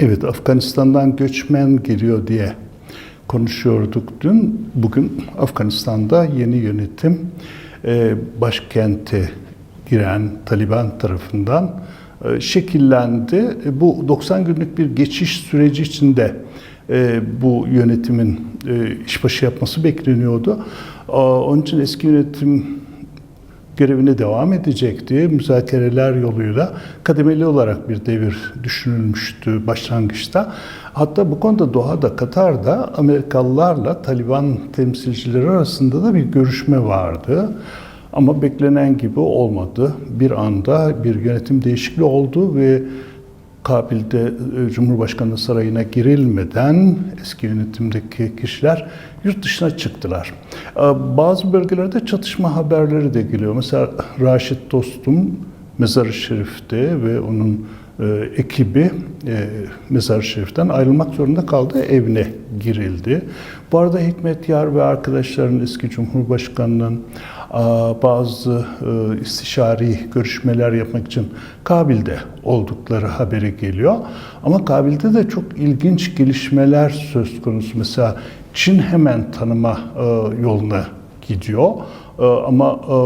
Evet, Afganistan'dan göçmen geliyor diye konuşuyorduk dün. Bugün Afganistan'da yeni yönetim e, başkente giren Taliban tarafından e, şekillendi. E, Bu 90 günlük bir geçiş süreci içinde e, bu yönetimin işbaşı yapması bekleniyordu. Onun için eski yönetim görevine devam edecekti. Müzakereler yoluyla kademeli olarak bir devir düşünülmüştü başlangıçta. Hatta bu konuda Doha'da, Katar'da Amerikalılarla Taliban temsilcileri arasında da bir görüşme vardı. Ama beklenen gibi olmadı. Bir anda bir yönetim değişikliği oldu ve Kabil'de e, Cumhurbaşkanı sarayına girilmeden eski yönetimdeki kişiler yurt dışına çıktılar. E, Bazı bölgelerde çatışma haberleri de geliyor. Mesela Raşit Dostum Mezar-ı Şerif'te ve onun e, ekibi e, Mezar-ı Şerif'ten ayrılmak zorunda kaldı. Evine girildi. Bu arada Hikmet Yar ve arkadaşlarının eski Cumhurbaşkanı'nın a, bazı e, istişari görüşmeler yapmak için Kabil'de oldukları haberi geliyor. Ama Kabil'de de çok ilginç gelişmeler söz konusu. Mesela Çin hemen tanıma e, yoluna gidiyor. E, Ama e,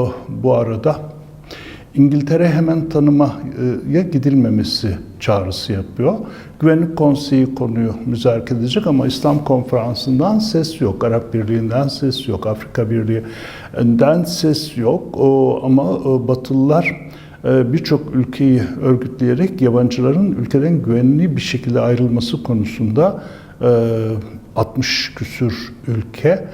bu arada İngiltere hemen tanımaya gidilmemesi çağrısı yapıyor. Güvenlik Konseyi konuyu müzakere edecek ama İslam Konferansı'ndan ses yok. Arap Birliği'nden ses yok. Afrika Birliği'nden ses yok. O, ama e, Batılılar e, birçok ülkeyi örgütleyerek yabancıların ülkeden güvenli bir şekilde ayrılması konusunda e, 60 küsür ülke e,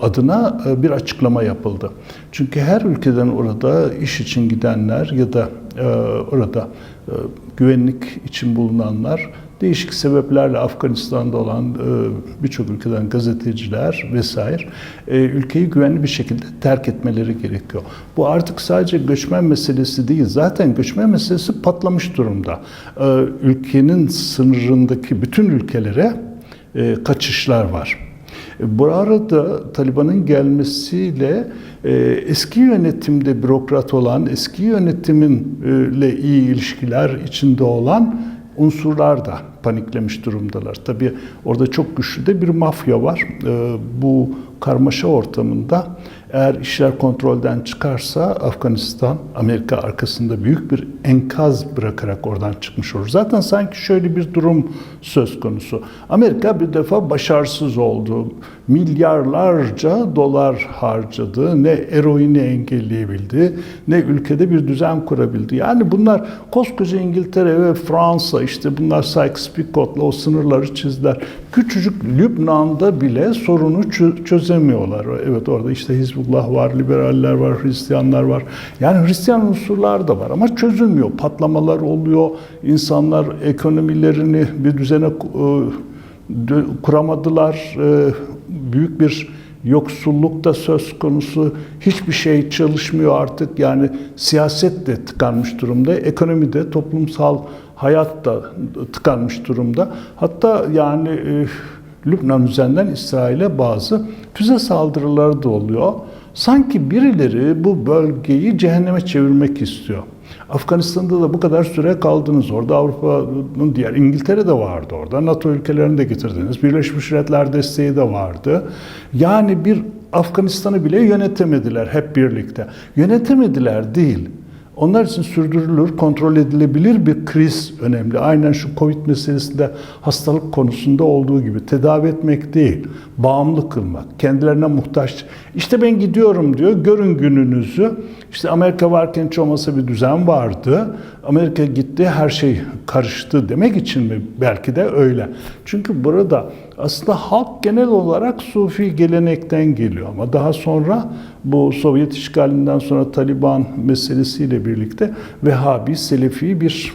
adına e, bir açıklama yapıldı. Çünkü her ülkeden orada iş için gidenler ya da e, orada e, güvenlik için bulunanlar değişik sebeplerle Afganistan'da olan e, birçok ülkeden gazeteciler vesaire e, ülkeyi güvenli bir şekilde terk etmeleri gerekiyor. Bu artık sadece göçmen meselesi değil. Zaten göçmen meselesi patlamış durumda. E, Ülkenin sınırındaki bütün ülkelere e, kaçışlar var. Bu arada Taliban'ın gelmesiyle e, eski yönetimde bürokrat olan, eski yönetiminle iyi ilişkiler içinde olan unsurlar da paniklemiş durumdalar. Tabii orada çok güçlü de bir mafya var. E, Bu karmaşa ortamında eğer işler kontrolden çıkarsa Afganistan Amerika arkasında büyük bir enkaz bırakarak oradan çıkmış olur. Zaten sanki şöyle bir durum söz konusu. Amerika bir defa başarısız oldu. Milyarlarca dolar harcadı. Ne eroini engelleyebildi, ne ülkede bir düzen kurabildi. Yani bunlar koskoca İngiltere ve Fransa işte bunlar Sykes-Picot'la o sınırları çizdiler. Küçücük Lübnan'da bile sorunu çö- çözemiyorlar. Evet orada işte Hizbullah var, liberaller var, Hristiyanlar var. Yani Hristiyan unsurlar da var ama çözülmüyor. Patlamalar oluyor. İnsanlar ekonomilerini bir düzene e, kuramadılar. Büyük bir yoksulluk da söz konusu. Hiçbir şey çalışmıyor artık. Yani siyaset de tıkanmış durumda. Ekonomi de, toplumsal hayat da tıkanmış durumda. Hatta yani e, Lübnan üzerinden İsrail'e bazı füze saldırıları da oluyor. Sanki birileri bu bölgeyi cehenneme çevirmek istiyor. Afganistan'da da bu kadar süre kaldınız. Orada Avrupa'nın diğer İngiltere de vardı orada. NATO ülkelerini de getirdiniz. Birleşmiş Milletler desteği de vardı. Yani bir Afganistan'ı bile yönetemediler hep birlikte. Yönetemediler değil. Onlar için sürdürülür, kontrol edilebilir bir kriz önemli. Aynen şu Covid meselesinde hastalık konusunda olduğu gibi tedavi etmek değil, bağımlı kılmak, kendilerine muhtaç. İşte ben gidiyorum diyor, görün gününüzü. İşte Amerika varken hiç olmasa bir düzen vardı. Amerika gitti, her şey karıştı demek için mi? Belki de öyle. Çünkü burada aslında halk genel olarak Sufi gelenekten geliyor ama daha sonra bu Sovyet işgalinden sonra Taliban meselesiyle birlikte Vehhabi, Selefi bir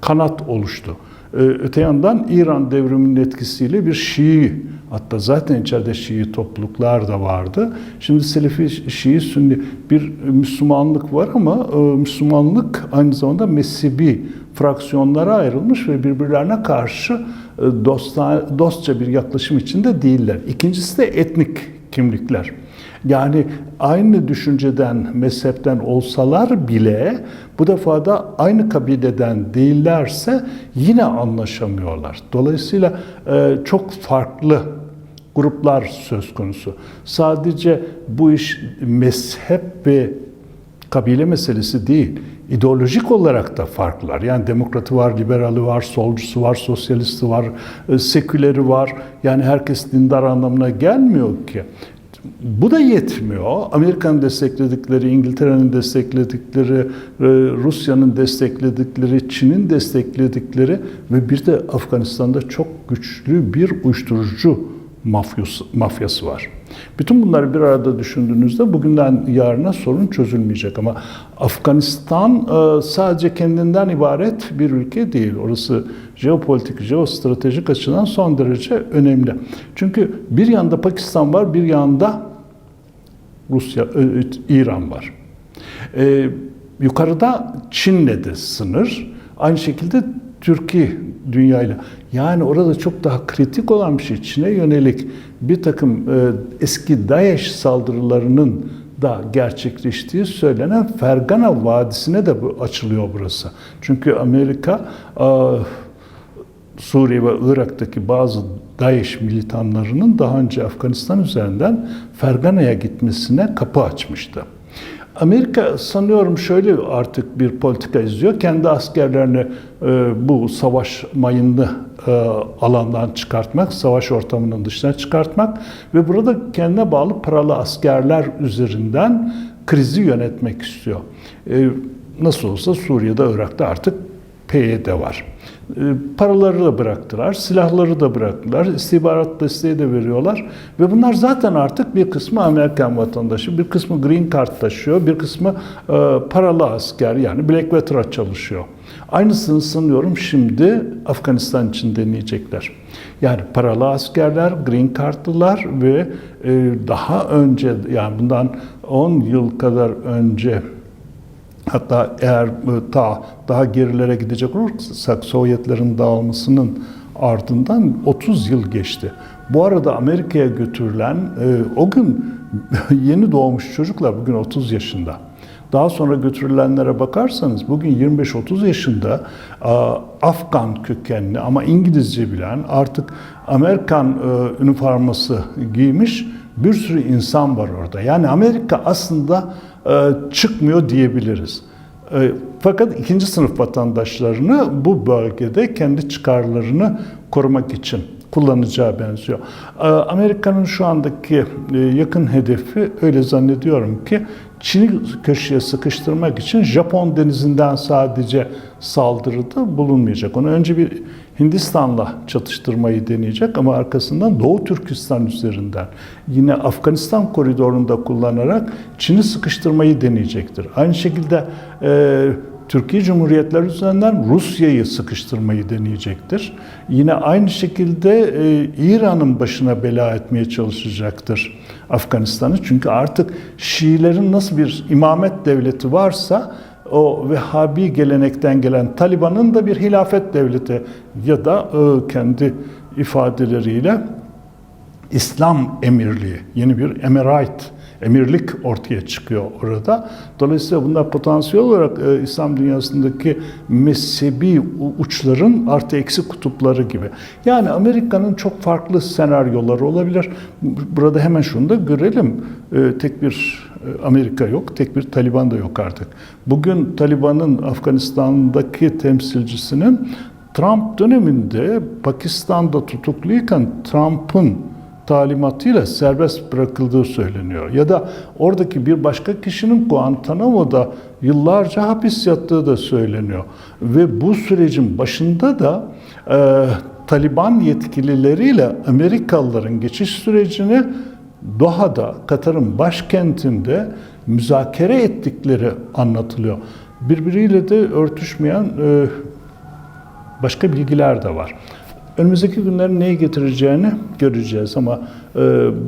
kanat oluştu. Ee, Öte yandan İran devriminin etkisiyle bir Şii, hatta zaten içeride Şii topluluklar da vardı. Şimdi Selefi, Şii, Sünni bir Müslümanlık var ama e, Müslümanlık aynı zamanda mezhebi fraksiyonlara ayrılmış ve birbirlerine karşı e, dostça bir yaklaşım içinde değiller. İkincisi de etnik kimlikler. Yani aynı düşünceden, mezhepten olsalar bile bu defa da aynı kabileden değillerse yine anlaşamıyorlar. Dolayısıyla e, çok farklı gruplar söz konusu. Sadece bu iş mezhep ve kabile meselesi değil. İdeolojik olarak da farklılar. Yani demokratı var, liberali var, solcusu var, sosyalisti var, e, seküleri var. Yani herkes dindar anlamına gelmiyor ki. Bu da yetmiyor. Amerika'nın destekledikleri, İngiltere'nin destekledikleri, e, Rusya'nın destekledikleri, Çin'in destekledikleri ve bir de Afganistan'da çok güçlü bir uyuşturucu mafyası, mafyası var. Bütün bunları bir arada düşündüğünüzde bugünden yarına sorun çözülmeyecek ama Afganistan e, sadece kendinden ibaret bir ülke değil. Orası jeopolitik, jeostratejik açıdan son derece önemli. Çünkü bir yanda Pakistan var, bir yanda Rusya, e, İran var. Ee, yukarıda Çin'le de sınır. Aynı şekilde Türkiye dünyayla. Yani orada çok daha kritik olan bir şey. Çin'e yönelik bir takım e, eski DAEŞ saldırılarının da gerçekleştiği söylenen Fergana Vadisi'ne de bu, açılıyor burası. Çünkü Amerika e, Suriye ve Irak'taki bazı DAEŞ militanlarının daha önce Afganistan üzerinden Fergana'ya gitmesine kapı açmıştı. Amerika sanıyorum şöyle artık bir politika izliyor. Kendi askerlerini e, bu savaş mayınlı e, alandan çıkartmak, savaş ortamının dışına çıkartmak ve burada kendine bağlı paralı askerler üzerinden krizi yönetmek istiyor. E, nasıl olsa Suriye'de, Irak'ta artık PYD var. E, paraları da bıraktılar, silahları da bıraktılar, istihbarat desteği de veriyorlar ve bunlar zaten artık bir kısmı Amerikan vatandaşı, bir kısmı green card taşıyor, bir kısmı e, paralı asker yani Blackwater'a çalışıyor. Aynısını sanıyorum şimdi Afganistan için deneyecekler. Yani paralı askerler, green cardlılar ve e, daha önce yani bundan 10 yıl kadar önce Hatta eğer ta daha gerilere gidecek olursak Sovyetlerin dağılmasının ardından 30 yıl geçti. Bu arada Amerika'ya götürülen e, o gün yeni doğmuş çocuklar bugün 30 yaşında. Daha sonra götürülenlere bakarsanız bugün 25-30 yaşında Afgan kökenli ama İngilizce bilen artık Amerikan e, üniforması giymiş bir sürü insan var orada. Yani Amerika aslında e, çıkmıyor diyebiliriz. E, fakat ikinci sınıf vatandaşlarını bu bölgede kendi çıkarlarını korumak için kullanacağı benziyor. E, Amerika'nın şu andaki yakın hedefi öyle zannediyorum ki Çin'i köşeye sıkıştırmak için Japon denizinden sadece saldırıda bulunmayacak. Onu önce bir Hindistan'la çatıştırmayı deneyecek ama arkasından Doğu Türkistan üzerinden yine Afganistan koridorunda kullanarak Çin'i sıkıştırmayı deneyecektir. Aynı şekilde e, Türkiye Cumhuriyetler üzerinden Rusya'yı sıkıştırmayı deneyecektir. Yine aynı şekilde e, İran'ın başına bela etmeye çalışacaktır Afganistan'ı. Çünkü artık Şiilerin nasıl bir imamet devleti varsa o Vehhabi gelenekten gelen Taliban'ın da bir hilafet devleti ya da e, kendi ifadeleriyle İslam emirliği, yeni bir emirate emirlik ortaya çıkıyor orada. Dolayısıyla bunlar potansiyel olarak e, İslam dünyasındaki mezhebi uçların artı eksi kutupları gibi. Yani Amerika'nın çok farklı senaryoları olabilir. Burada hemen şunu da görelim. E, tek bir Amerika yok, tek bir Taliban da yok artık. Bugün Taliban'ın Afganistan'daki temsilcisinin Trump döneminde Pakistan'da tutukluyken Trump'ın talimatıyla serbest bırakıldığı söyleniyor. Ya da oradaki bir başka kişinin Guantanamo'da yıllarca hapis yattığı da söyleniyor. Ve bu sürecin başında da e, Taliban yetkilileriyle Amerikalıların geçiş sürecini Doha'da, Katar'ın başkentinde müzakere ettikleri anlatılıyor. Birbiriyle de örtüşmeyen e, başka bilgiler de var. Önümüzdeki günlerin neyi getireceğini göreceğiz ama e,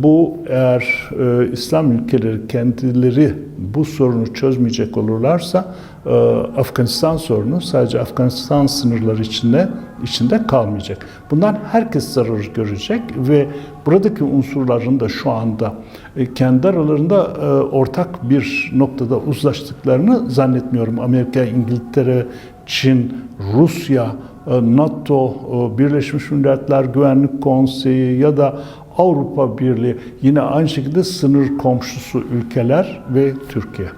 bu eğer e, İslam ülkeleri kendileri bu sorunu çözmeyecek olurlarsa e, Afganistan sorunu sadece Afganistan sınırları içinde içinde kalmayacak. Bundan herkes zarar görecek ve buradaki unsurların da şu anda e, kendi aralarında e, ortak bir noktada uzlaştıklarını zannetmiyorum. Amerika, İngiltere, Çin, Rusya, NATO, e, Birleşmiş Milletler Güvenlik Konseyi ya da Avrupa Birliği yine aynı şekilde sınır komşusu ülkeler ve Türkiye.